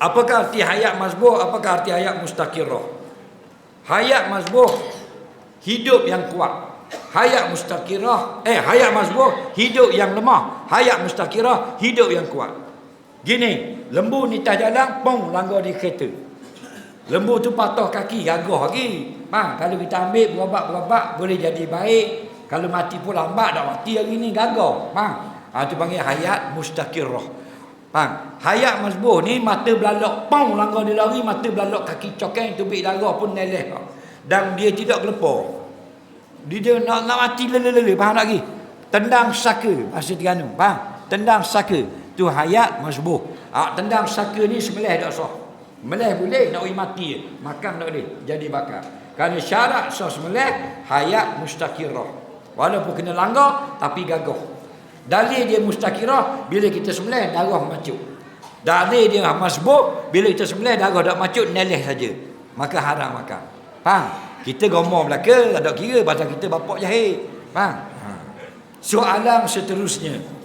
Apakah arti hayat mazbuh? Apakah arti hayat mustaqirah? Hayat mazbuh hidup yang kuat. Hayat mustaqirah, eh hayat mazbuh hidup yang lemah. Hayat mustaqirah hidup yang kuat. Gini, lembu ni tas jalan, pong langgar di kereta. Lembu tu patah kaki, gagah lagi. Bang, kalau kita ambil berobat-berobat boleh jadi baik. Kalau mati pun lambat dah mati hari ni gagah. Bang, ha, tu panggil hayat mustaqirah. Bang, hayat mazbuh ni mata belalok pong langgar dia lari, mata belalok kaki cokeng tubik darah pun neleh. Dan dia tidak gelepar. Dia, dia nak, nak mati lele-lele, faham lagi? Tendang saka, bahasa Terengganu, faham? Tendang saka, tu hayat mazbuh. Ha, tendang saka ni semelih tak sah. Melih boleh, nak pergi mati. Makan tak boleh, jadi bakar. Kerana syarat sah semelih, hayat mustaqirah. Walaupun kena langgar, tapi gagah. Dalil dia mustaqirah, bila kita semelih, darah macut. Dalil dia masbuk, bila kita semelih, darah tak macut, neleh saja. Maka haram makan. Faham? Kita gomor belaka, tak kira pasal kita bapak jahil. Faham? Ha. Soalan seterusnya.